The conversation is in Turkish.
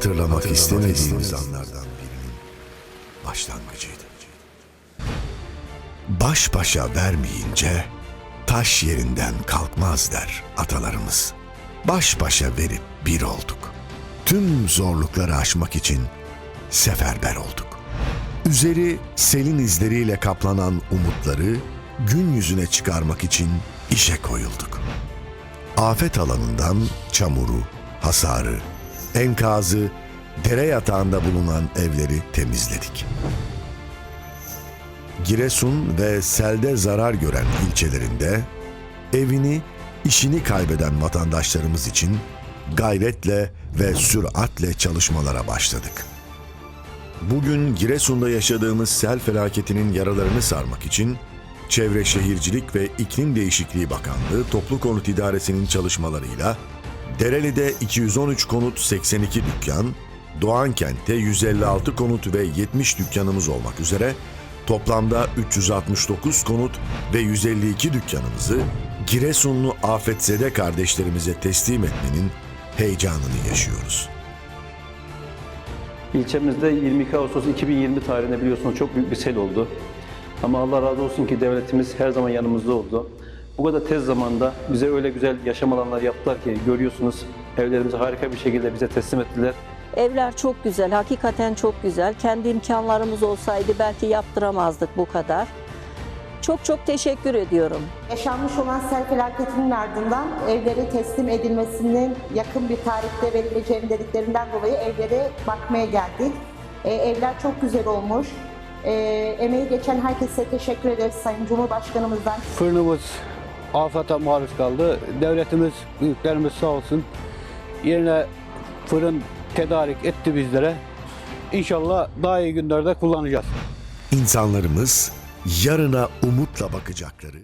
hatırlamak istemediğimiz anlardan birinin başlangıcıydı. Baş başa vermeyince taş yerinden kalkmaz der atalarımız. Baş başa verip bir olduk. Tüm zorlukları aşmak için seferber olduk. Üzeri selin izleriyle kaplanan umutları gün yüzüne çıkarmak için işe koyulduk. Afet alanından çamuru, hasarı, enkazı, dere yatağında bulunan evleri temizledik. Giresun ve selde zarar gören ilçelerinde evini, işini kaybeden vatandaşlarımız için gayretle ve süratle çalışmalara başladık. Bugün Giresun'da yaşadığımız sel felaketinin yaralarını sarmak için Çevre Şehircilik ve İklim Değişikliği Bakanlığı Toplu Konut İdaresi'nin çalışmalarıyla Dereli'de 213 konut 82 dükkan, Doğankent'te 156 konut ve 70 dükkanımız olmak üzere toplamda 369 konut ve 152 dükkanımızı Giresunlu afetzede kardeşlerimize teslim etmenin heyecanını yaşıyoruz. İlçemizde 22 Ağustos 2020 tarihinde biliyorsunuz çok büyük bir sel oldu. Ama Allah razı olsun ki devletimiz her zaman yanımızda oldu. Bu kadar tez zamanda bize öyle güzel yaşam alanları yaptılar ki görüyorsunuz evlerimizi harika bir şekilde bize teslim ettiler. Evler çok güzel, hakikaten çok güzel. Kendi imkanlarımız olsaydı belki yaptıramazdık bu kadar. Çok çok teşekkür ediyorum. Yaşanmış olan sel felaketinin ardından evlere teslim edilmesinin yakın bir tarihte verileceğini dediklerinden dolayı evlere bakmaya geldik. Ee, evler çok güzel olmuş. Ee, emeği geçen herkese teşekkür ederiz Sayın Cumhurbaşkanımızdan. Fırınımız afata maruz kaldı. Devletimiz, büyüklerimiz sağ olsun yerine fırın tedarik etti bizlere. İnşallah daha iyi günlerde kullanacağız. İnsanlarımız yarına umutla bakacakları